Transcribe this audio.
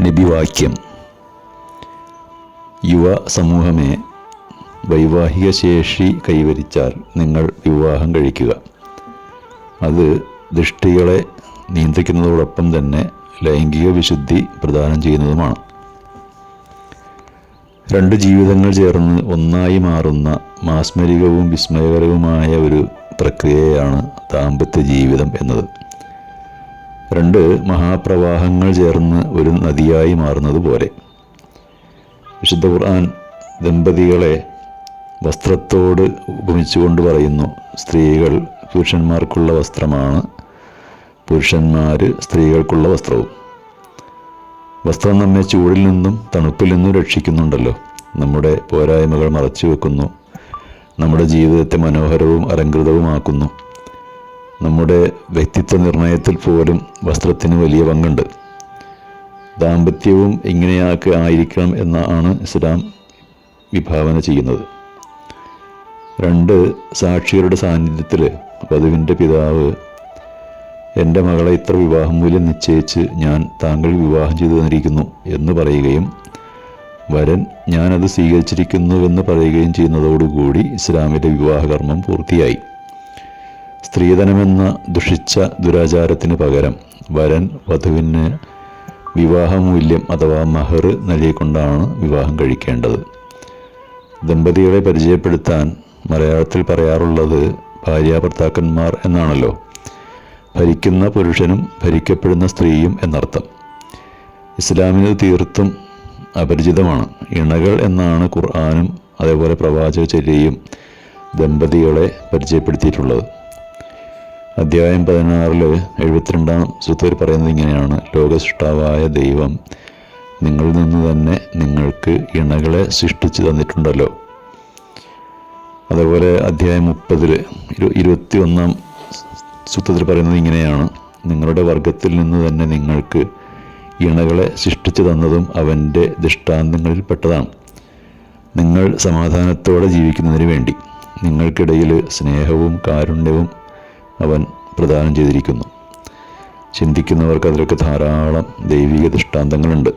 നബിവാക്യം. യുവ സമൂഹമേ വൈവാഹിക ശേഷി കൈവരിച്ചാൽ നിങ്ങൾ വിവാഹം കഴിക്കുക. അത് ദൃഷ്ടികളെ നിയന്ത്രിക്കുന്നതോടൊപ്പം തന്നെ ലൈംഗിക വിശുദ്ധി പ്രദാനം ചെയ്യുന്നതുമാണ്. രണ്ട് ജീവിതങ്ങൾ ചേർന്ന് ഒന്നായി മാറുന്ന മാസ്മരികവും വിസ്മയകരവുമായ ഒരു പ്രക്രിയയാണ് ദാമ്പത്യ ജീവിതം എന്നത്. രണ്ട് മഹാപ്രവാഹങ്ങൾ ചേർന്ന് ഒരു നദിയായി മാറുന്നത് പോലെ. വിശുദ്ധ ഖുർആൻ ദമ്പതികളെ വസ്ത്രത്തോട് ഉപമിച്ചുകൊണ്ട് പറയുന്നു സ്ത്രീകൾ പുരുഷന്മാർക്കുള്ള വസ്ത്രമാണ് പുരുഷന്മാർ സ്ത്രീകൾക്കുള്ള വസ്ത്രവും. വസ്ത്രം നമ്മെ ചൂടിൽ നിന്നും തണുപ്പിൽ നിന്നും രക്ഷിക്കുന്നുണ്ടല്ലോ. നമ്മുടെ പോരായ്മകൾ മറച്ചു വെക്കുന്നു നമ്മുടെ ജീവിതത്തെ മനോഹരവും അലങ്കൃതവുമാക്കുന്നു നമ്മുടെ വ്യക്തിത്വ നിർണയത്തിൽ പോലും വസ്ത്രത്തിന് വലിയ പങ്കുണ്ട്. ദാമ്പത്യവും ഇങ്ങനെയൊക്കെ ആയിരിക്കണം എന്നാണ് ഇസ്ലാം വിഭാവന ചെയ്യുന്നത്. രണ്ട് സാക്ഷികളുടെ സാന്നിധ്യത്തിൽ വധുവിന്റെ പിതാവ് എന്റെ മകളെ ഇത്ര വിവാഹ മൂല്യം നിശ്ചയിച്ച് ഞാൻ താങ്കൾ വിവാഹം ചെയ്തു തന്നിരിക്കുന്നു എന്ന് പറയുകയും വരൻ ഞാനത് സ്വീകരിച്ചിരിക്കുന്നുവെന്ന് പറയുകയും ചെയ്യുന്നതോടുകൂടി ഇസ്ലാമിന്റെ വിവാഹകർമ്മം പൂർത്തിയായി. സ്ത്രീധനമെന്ന ദുഷിച്ച ദുരാചാരത്തിന് പകരം വരൻ വധുവിന് വിവാഹമൂല്യം അഥവാ മഹർ നൽകിക്കൊണ്ടാണ് വിവാഹം കഴിക്കേണ്ടത്. ദമ്പതികളെ പരിചയപ്പെടുത്താൻ മലയാളത്തിൽ പറയാറുള്ളത് ഭാര്യാഭർത്താക്കന്മാർ എന്നാണല്ലോ. ഭരിക്കുന്ന പുരുഷനും ഭരിക്കപ്പെടുന്ന സ്ത്രീയും എന്നർത്ഥം. ഇസ്ലാമിന് തീർത്തും അപരിചിതമാണ്. ഇണകൾ എന്നാണ് ഖുർആാനും അതേപോലെ പ്രവാചക ചര്യയും ദമ്പതികളെ പരിചയപ്പെടുത്തിയിട്ടുള്ളത്. അധ്യായം പതിനാറിൽ എഴുപത്തിരണ്ടാം സുത്തൂർ പറയുന്നത് ഇങ്ങനെയാണ്. ലോകസൃഷ്ടാവായ ദൈവം നിങ്ങളിൽ നിന്ന് തന്നെ നിങ്ങൾക്ക് ഇണകളെ സൃഷ്ടിച്ചു തന്നിട്ടുണ്ടല്ലോ. അതേപോലെ അധ്യായം മുപ്പതിൽ ഇരു ഇരുപത്തി ഒന്നാം സൂത്രത്തിൽ പറയുന്നത് ഇങ്ങനെയാണ്. നിങ്ങളുടെ വർഗത്തിൽ നിന്ന് തന്നെ നിങ്ങൾക്ക് ഇണകളെ സൃഷ്ടിച്ചു തന്നതും അവന്റെ ദൃഷ്ടാന്തങ്ങളിൽ പെട്ടതാണ്. നിങ്ങൾ സമാധാനത്തോടെ ജീവിക്കുന്നതിന് വേണ്ടി. നിങ്ങൾക്കിടയിൽ സ്നേഹവും കാരുണ്യവും അവൻ പ്രദാനം ചെയ്തിരിക്കുന്നു. ചിന്തിക്കുന്നവർക്ക് അതിലൊക്കെ ധാരാളം ദൈവിക ദൃഷ്ടാന്തങ്ങളുണ്ട്.